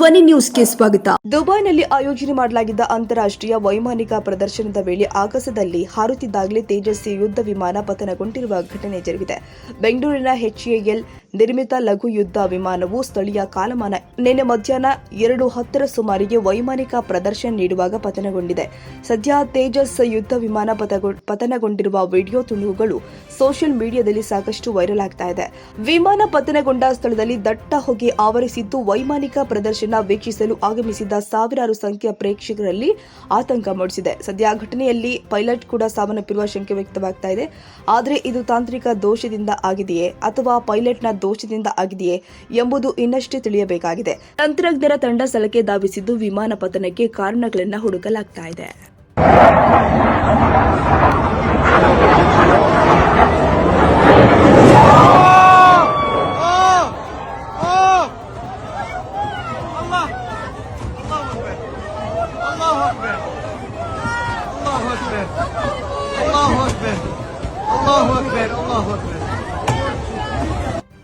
ಧ್ವನಿ ನ್ಯೂಸ್ಗೆ ಸ್ವಾಗತ. ದುಬೈನಲ್ಲಿ ಆಯೋಜನೆ ಮಾಡಲಾಗಿದ್ದ ಅಂತಾರಾಷ್ಟ್ರೀಯ ವೈಮಾನಿಕ ಪ್ರದರ್ಶನದ ವೇಳೆ ಆಕಾಶದಲ್ಲಿ ಹಾರುತ್ತಿದ್ದಾಗಲೇ ತೇಜಸ್ವಿ ಯುದ್ಧ ವಿಮಾನ ಪತನಗೊಂಡಿರುವ ಘಟನೆ ಜರುಗಿದೆ. ಬೆಂಗಳೂರಿನ ಎಚ್ಎಎಲ್ ನಿರ್ಮಿತ ಲಘು ಯುದ್ಧ ವಿಮಾನವು ಸ್ಥಳೀಯ ಕಾಲಮಾನ ನಿನ್ನೆ ಮಧ್ಯಾಹ್ನ ಎರಡು ಹತ್ತರ ಸುಮಾರಿಗೆ ವೈಮಾನಿಕ ಪ್ರದರ್ಶನ ನೀಡುವಾಗ ಪತನಗೊಂಡಿದೆ. ಸದ್ಯ ತೇಜಸ್ ಯುದ್ಧ ವಿಮಾನ ಪತನಗೊಂಡಿರುವ ವಿಡಿಯೋ ತುಣುಕುಗಳು ಸೋಷಿಯಲ್ ಮೀಡಿಯಾದಲ್ಲಿ ಸಾಕಷ್ಟು ವೈರಲ್ ಆಗ್ತಾ ಇದೆ. ವಿಮಾನ ಪತನಗೊಂಡ ಸ್ಥಳದಲ್ಲಿ ದಟ್ಟ ಹೊಗೆ ಆವರಿಸಿದ್ದು ವೈಮಾನಿಕ ಪ್ರದರ್ಶನ ವೀಕ್ಷಿಸಲು ಆಗಮಿಸಿದ್ದ ಸಾವಿರಾರು ಸಂಖ್ಯೆಯ ಪ್ರೇಕ್ಷಕರಲ್ಲಿ ಆತಂಕ ಮೂಡಿಸಿದೆ. ಸದ್ಯ ಘಟನೆಯಲ್ಲಿ ಪೈಲಟ್ ಕೂಡ ಸಾವನ್ನಪ್ಪಿರುವ ಶಂಕೆ ವ್ಯಕ್ತವಾಗ್ತಾ ಇದೆ. ಆದರೆ ಇದು ತಾಂತ್ರಿಕ ದೋಷದಿಂದ ಆಗಿದೆಯೇ ಅಥವಾ ಪೈಲಟ್ನ ದೋಷದಿಂದ ಆಗಿದೆಯೇ ಎಂಬುದು ಇನ್ನಷ್ಟೇ ತಿಳಿಯಬೇಕಾಗಿದೆ. ತಂತ್ರಜ್ಞರ ತಂಡ ಸ್ಥಳಕ್ಕೆ ಧಾವಿಸಿದ್ದು ವಿಮಾನ ಪತನಕ್ಕೆ ಕಾರಣಗಳನ್ನು ಹುಡುಕಲಾಗ್ತಾ ಇದೆ.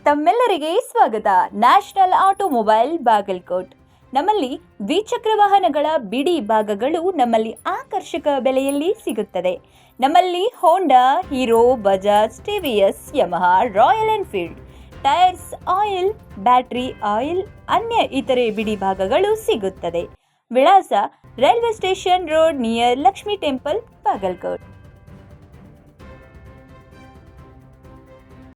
ತಮ್ಮೆಲ್ಲರಿಗೆ ಸ್ವಾಗತ. ನ್ಯಾಷನಲ್ ಆಟೋಮೊಬೈಲ್ ಬಾಗಲ್ಕೋಟ್ ನಮ್ಮಲ್ಲಿ ದ್ವಿಚಕ್ರ ವಾಹನಗಳ ಬಿಡಿ ಭಾಗಗಳು ನಮ್ಮಲ್ಲಿ ಆಕರ್ಷಕ ಬೆಲೆಯಲ್ಲಿ ಸಿಗುತ್ತದೆ. ನಮ್ಮಲ್ಲಿ Honda Hero Bajaj TVS Yamaha Royal Enfield tyres oil battery oil ಅನ್ಯ ಇತರೆ ಬಿಡಿ ಭಾಗಗಳು ಸಿಗುತ್ತದೆ. ವಿಳಾಸ railway station road near Lakshmi temple Bagalkot.